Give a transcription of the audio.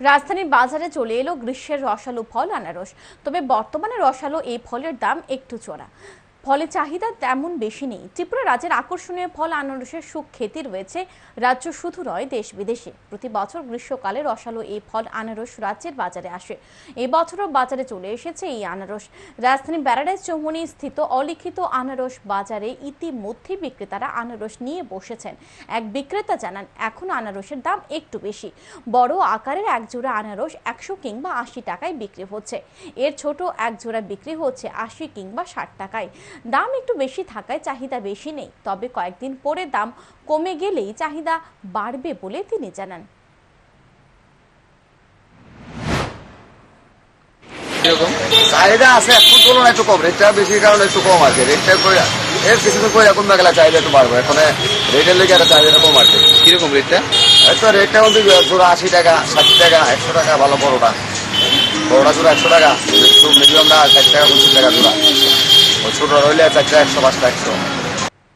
রাজধানীর বাজারে চলে এলো গ্রীষ্মের রসালো ফল, আনারস। তবে বর্তমানে রসালো এই ফলের দাম একটু চড়া। ফলে চাহিদা তেমন বেশি নেই। ত্রিপুরা রাজ্যের আকর্ষণীয় ফল আনারসের সুখ খ্যাতি রয়েছে। রাজ্য শুধু নয়, দেশ বিদেশে। প্রতি বছর গ্রীষ্মকালে রসালো এই ফল আনারস রাজ্যের বাজারে আসে। এই বছরও বাজারে চলে এসেছে এই আনারস। রাজধানী প্যারাডাইজ চৌমনি স্থিত অলিখিত আনারস বাজারে ইতিমধ্যে বিক্রেতারা আনারস নিয়ে বসেছেন। এক বিক্রেতা জানান, এখন আনারসের দাম একটু বেশি। বড় আকারের এক জোড়া আনারস একশো কিংবা আশি টাকায় বিক্রি হচ্ছে। এর ছোট এক জোড়া বিক্রি হচ্ছে আশি কিংবা ষাট টাকায়। দাম একটু বেশি থাকায় চাহিদা বেশি নেই। তবে কয়েকদিন পরে দাম কমে গেলেই চাহিদা বাড়বে বলে তিনি জানান। চাহিদা আছে এখন তুলনায় একটু কম। রেটটা বেশি কারণে একটু কম আছে রেটটা করে এর কিছুদিন পরে এখন মেঘলা চাহিদা একটু বাড়বে। এখন রেটের লেগে একটা চাহিদা কম আছে কীরকম রেটটা তো রেটটা কিন্তু জোড়া আশি টাকা ষাট টাকা একশো টাকা ভালো বড়োটা। বড়োটা জোড়া একশো টাকা একটু মিডিয়ামটা ষাট টাকা পঁচিশ টাকা জোড়া। ওই ছোটো রইলে চারটা একশো পাঁচটা একশো